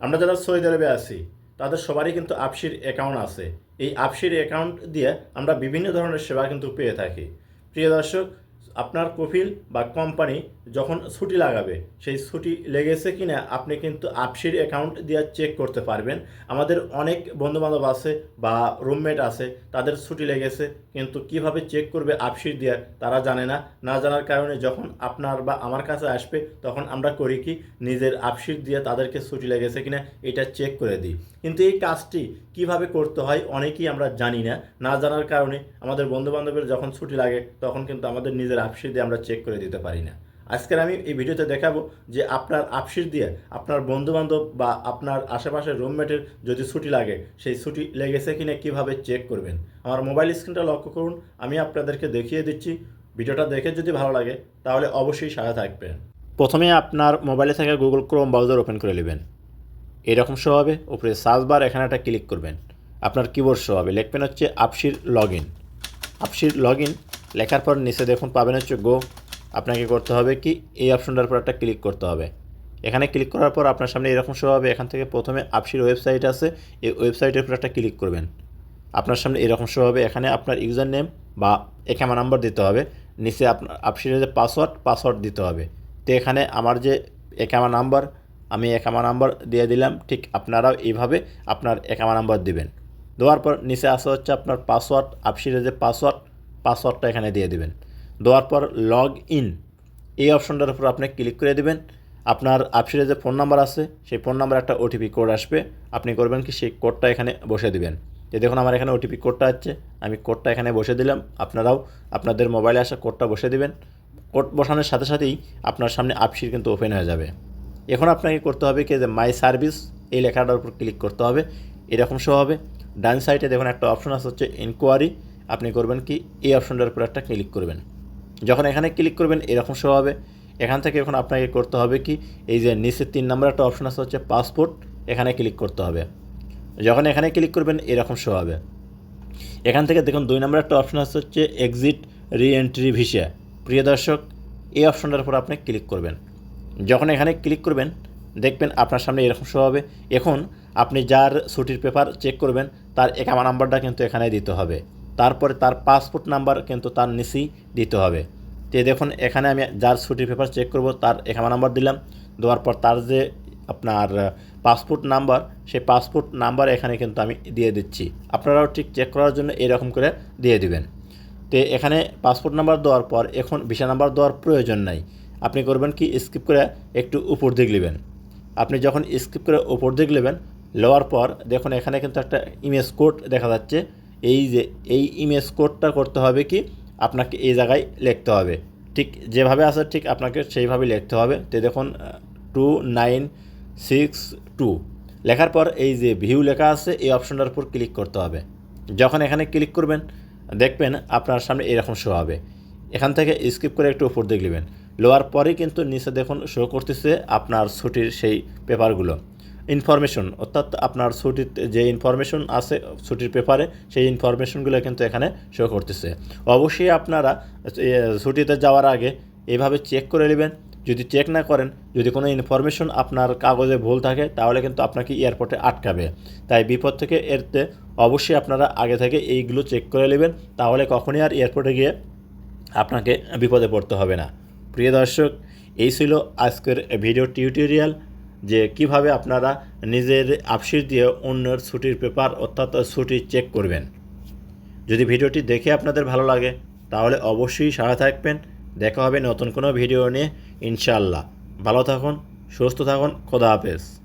আমরা যারা সৌদি আরবে আছি, তাদের সবারই কিন্তু আপসির অ্যাকাউন্ট আছে। এই আপসির অ্যাকাউন্ট দিয়ে আমরা বিভিন্ন ধরনের সেবা কিন্তু পেয়ে থাকি। প্রিয় দর্শক আপনার কফিল বা কোম্পানি যখন ছুটি লাগাবে, সেই ছুটি লেগেছে কিনা আপনি কিন্তু আপসির অ্যাকাউন্ট দিয়ে চেক করতে পারবেন। আমাদের অনেক বন্ধুবান্ধব আছে বা রুমমেট আছে, তাদের ছুটি লেগেছে, কিন্তু কীভাবে চেক করবে আপসির দিয়ে তারা জানে না। না জানার কারণে যখন আপনার বা আমার কাছে আসবে, তখন আমরা করি কি, নিজের আপসির দিয়ে তাদেরকে ছুটি লেগেছে কিনা এটা চেক করে দিই। কিন্তু এই কাজটি কীভাবে করতে হয়, অনেকেই আমরা জানি না। না জানার কারণে আমাদের বন্ধুবান্ধবের যখন ছুটি লাগে, তখন কিন্তু আমাদের নিজের আপসির দিয়ে আমরা চেক করে দিতে পারি না। আজকের আমি এই ভিডিওতে দেখাবো যে আপনার আপসির দিয়ে আপনার বন্ধুবান্ধব বা আপনার আশেপাশের রুমমেটের যদি ছুটি লাগে, সেই ছুটি লেগেছে কিনা কীভাবে চেক করবেন? আমার মোবাইল স্ক্রিনটা লক্ষ্য করুন, আমি আপনাদেরকে দেখিয়ে দিচ্ছি। ভিডিওটা দেখে যদি ভালো লাগে, তাহলে অবশ্যই সাথে থাকবেন। প্রথমে আপনার মোবাইলে থাকা গুগল ক্রোম ব্রাউজার ওপেন করে নেবেন। এরকম শো হবে, উপরে সার্চ বার এখানে একটা ক্লিক করবেন। আপনার কিবোর্ড শো হবে, লিখবেন হচ্ছে আপসির লগ ইন আপসির লগ ইন লেখার পর নিচে দেখুন পাবেন হচ্ছে গো আপনাকে করতে হবে কি? এই অপশনটার উপর একটা ক্লিক করতে হবে। এখানে ক্লিক করার পর আপনার সামনে এরকম শো হবে। এখান থেকে প্রথমে আপসির ওয়েবসাইট আছে। এই ওয়েবসাইটের উপর একটা ক্লিক করবেন। আপনার সামনে এরকম শো হবে। এখানে আপনার ইউজার নেম বা একামা নাম্বার দিতে হবে। নিচে আপনার আপসিরের যে পাসওয়ার্ড পাসওয়ার্ড দিতে হবে। তো এখানে আমার যে একামা নাম্বার আমি একামা নাম্বার দিয়ে দিলাম। ঠিক আপনারাও এইভাবে আপনার একামা নাম্বার দিবেন। দেওয়ার পর নিচে আসা হচ্ছে আপনার পাসওয়ার্ড আপসিরের যে পাসওয়ার্ড পাসওয়ার্ডটা এখানে দিয়ে দিবেন। দেওয়ার পর লগ ইন এই অপশনটার উপর আপনি ক্লিক করে দেবেন। আপনার আপসিরের যে ফোন নাম্বার আছে, সেই ফোন নাম্বার একটা ওটিপি কোড আসবে। আপনি করবেন কি, সেই কোডটা এখানে বসে দিবেন। যে দেখুন আমার এখানে ওটিপি কোডটা আছে, আমি কোডটা এখানে বসে দিলাম। আপনারাও আপনাদের মোবাইলে আসা কোডটা বসে দিবেন। কোড বসানোর সাথে সাথেই আপনার সামনে আপসির কিন্তু ওপেন হয়ে যাবে। এখন আপনাকে করতে হবে কি, যে মাই সার্ভিস এই লেখাটার উপর ক্লিক করতে হবে। এরকম শো হবে। ডান সাইডে দেখুন একটা অপশন আছে হচ্ছে ইনকোয়ারি আপনি করবেন কি? এই অপশনটার উপর একটা ক্লিক করবেন। যখন এখানে ক্লিক করবেন, এরকম শো হবে। এখান থেকে এখন আপনাকে করতে হবে কি? এই যে নিচের তিন নম্বর একটা অপশন আছে হচ্ছে পাসপোর্ট এখানে ক্লিক করতে হবে। যখন এখানে ক্লিক করবেন, এরকম শো হবে। এখান থেকে দেখুন, দুই নম্বর একটা অপশন আছে হচ্ছে এক্সিট রি এন্ট্রি ভিসা প্রিয় দর্শক, এই অপশনটার উপর আপনি ক্লিক করবেন। যখন এখানে ক্লিক করবেন, দেখবেন আপনার সামনে এরকম শো হবে। এখন আপনি যার ছুটির পেপার চেক করবেন, তার একামা নাম্বারটা কিন্তু এখানে দিতে হবে। তারপরে তার পাসপোর্ট নাম্বার কিন্তু তার নিচেই দিতে হবে। তো দেখুন, এখানে আমি যার ছুটির পেপার চেক করব, তার একামা নাম্বার দিলাম। দেওয়ার পর তার যে আপনার পাসপোর্ট নাম্বার সেই পাসপোর্ট নাম্বার এখানে কিন্তু আমি দিয়ে দিচ্ছি। আপনারাও ঠিক চেক করার জন্য এরকম করে দিয়ে দিবেন। তো এখানে পাসপোর্ট নাম্বার দেওয়ার পর এখন ভিসা নাম্বার দেওয়ার প্রয়োজন নাই। আপনি করবেন কি স্কিপ করে একটু উপর দিক নেবেন। আপনি যখন স্কিপ করে উপর দিক নেবেন লওয়ার পর দেখুন এখানে কিন্তু একটা ইমেজ কোড দেখা যাচ্ছে। এই যে, এই ইমেজ কোডটা করতে হবে কি? আপনাকে এই জায়গায় লিখতে হবে। ঠিক যেভাবে আছে, ঠিক আপনাকে সেইভাবে লিখতে হবে। তো দেখুন টু নাইন সিক্স টু লেখার পর এই যে ভিউ লেখা আছে, এই অপশনটার উপর ক্লিক করতে হবে। যখন এখানে ক্লিক করবেন, দেখবেন আপনার সামনে এরকম শো হবে। এখান থেকে স্কিপ করে একটু উপর দিকে লোয়ার পরেই কিন্তু নিচে দেখুন শো করতেছে আপনার ছুটির সেই পেপারগুলো ইনফরমেশন অর্থাৎ আপনার ছুটির যে ইনফরমেশন আছে, ছুটির পেপারে সেই ইনফরমেশনগুলো কিন্তু এখানে শো করতেছে। অবশ্যই আপনারা ছুটিতে যাওয়ার আগে এভাবে চেক করে নেবেন। যদি চেক না করেন, যদি কোনো ইনফরমেশন আপনার কাগজে ভুল থাকে, তাহলে কিন্তু আপনাকে এয়ারপোর্টে আটকাবে। তাই বিপদ থেকে এরতে অবশ্যই আপনারা আগে থেকে এইগুলো চেক করে নেবেন, তাহলে কখনই আর এয়ারপোর্টে গিয়ে আপনাকে বিপদে পড়তে হবে না। প্রিয় দর্শক, এই ছিল আজকের ভিডিও টিউটোরিয়াল যে কীভাবে আপনারা নিজের আপসির দিয়ে অন্যের ছুটির পেপার অর্থাৎ ছুটি চেক করবেন। যদি ভিডিওটি দেখে আপনাদের ভালো লাগে, তাহলে অবশ্যই সারা থাকবেন। দেখা হবে নতুন কোনো ভিডিও নিয়ে ইনশাল্লাহ ভালো থাকুন, সুস্থ থাকুন, খোদা হাফেজ।